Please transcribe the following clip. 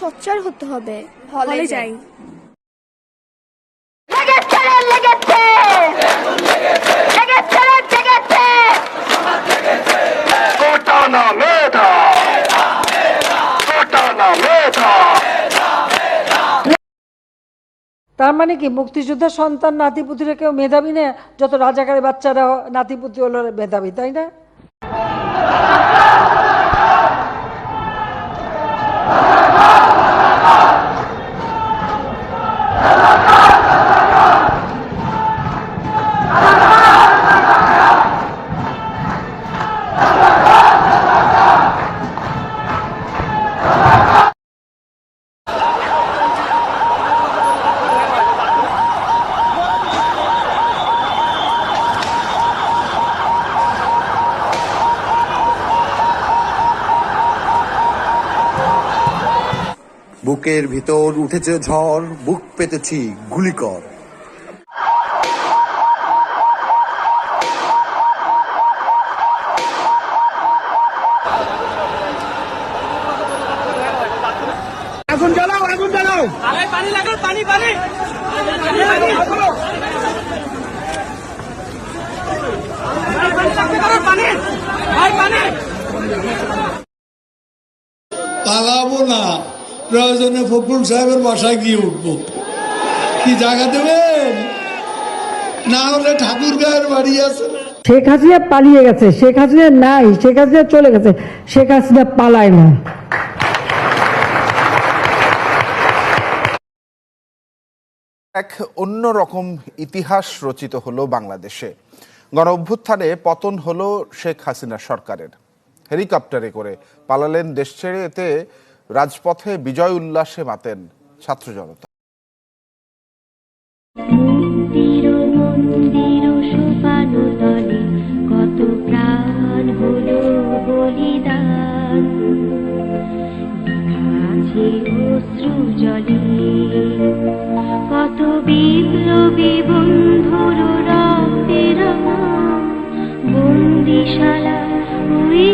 সোচ্চার হতে হবে। হলে যাই। লেগেছে রে, লেগেছে লেগেছে রে, লেগেছে কোটা না মেধা কোটা না মেধা তার মানে কি? মুক্তিযোদ্ধার সন্তান নাতিপুতিরা কেউ মেধাবী না? যত রাজাকারের বাচ্চারা নাতিপুতি হলো মেধাবী তাই না? বুকের ভিতর উঠেছে ঝড় বুক পেতেছি গুলিকর। আগুন জ্বালাও আগুন জ্বালাও। পালাবো না। প্রয়োজনে ফখরুল সাহেবের বাসায় গিয়ে উঠবো। কি জায়গা দেবেন? না হলে ঠাকুর গায়ের বাড়ি আছে শেখ হাসিনা পালিয়ে গেছে শেখ হাসিনা নাই শেখ হাসিনা চলে গেছে শেখ হাসিনা পালায় না। এক অন্যরকম ইতিহাস রচিত হলো বাংলাদেশে। গণ অভ্যুত্থানে পতন হলো শেখ হাসিনা সরকারের। হেলিকপ্টারে করে পালালেন দেশ ছেড়ে এতে রাজপথে বিজয় উল্লাসে মাতেন ছাত্র জনতা। কত বিপ্লবী